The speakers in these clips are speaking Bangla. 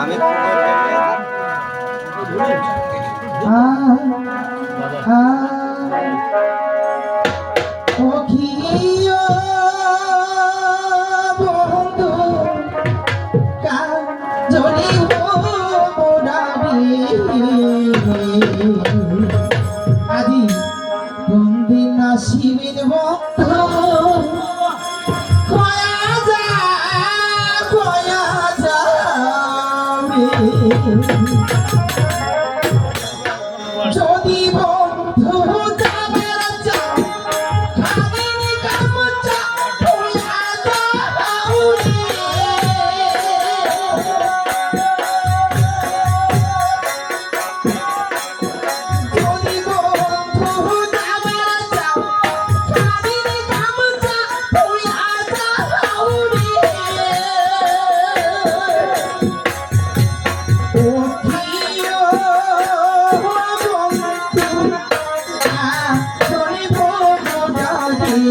আমি আদি বন্দি নাসিবিন বন্ধু কয়া যা কয়া যাবে যদি বন্ধু যাবের চাও খাদিনি গামছা ফুলা দাউরে যদি বন্ধু যাবের চাও খাদিনি গামছা ফুলা দাউরে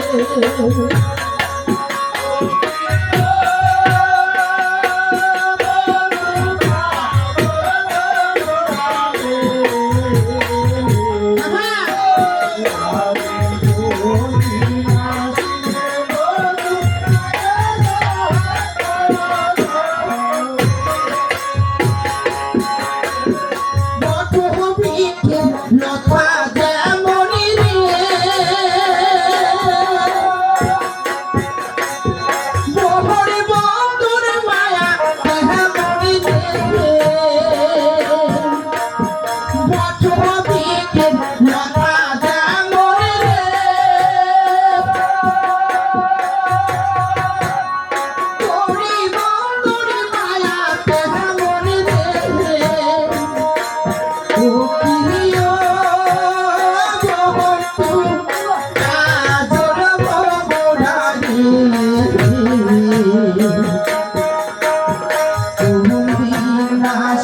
Oh,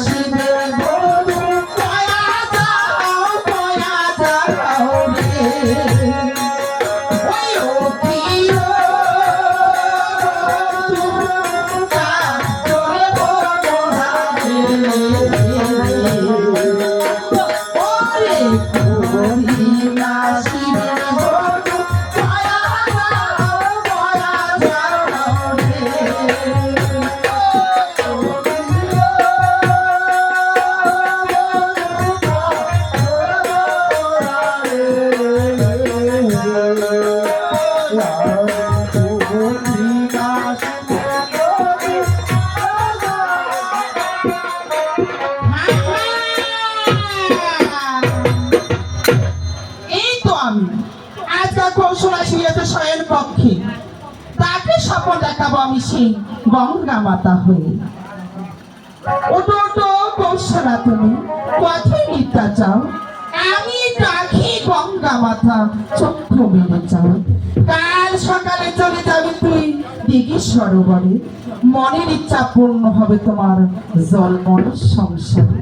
Shiva. শয়ন পক্ষে তাকে স্বপ্ন দেখাবো আমি সেই গঙ্গা মাতা হয়ে ওটো ওটো কৌশলা তুমি পথে মিথ্যা চাও আমি ডাকি গঙ্গা মাথা চক্ষু মেলে চাও কাল সকালে চলে যাবে তুই দিঘি সরোবরে। মনের ইচ্ছা পূর্ণ হবে তোমার জলময় সংসারে।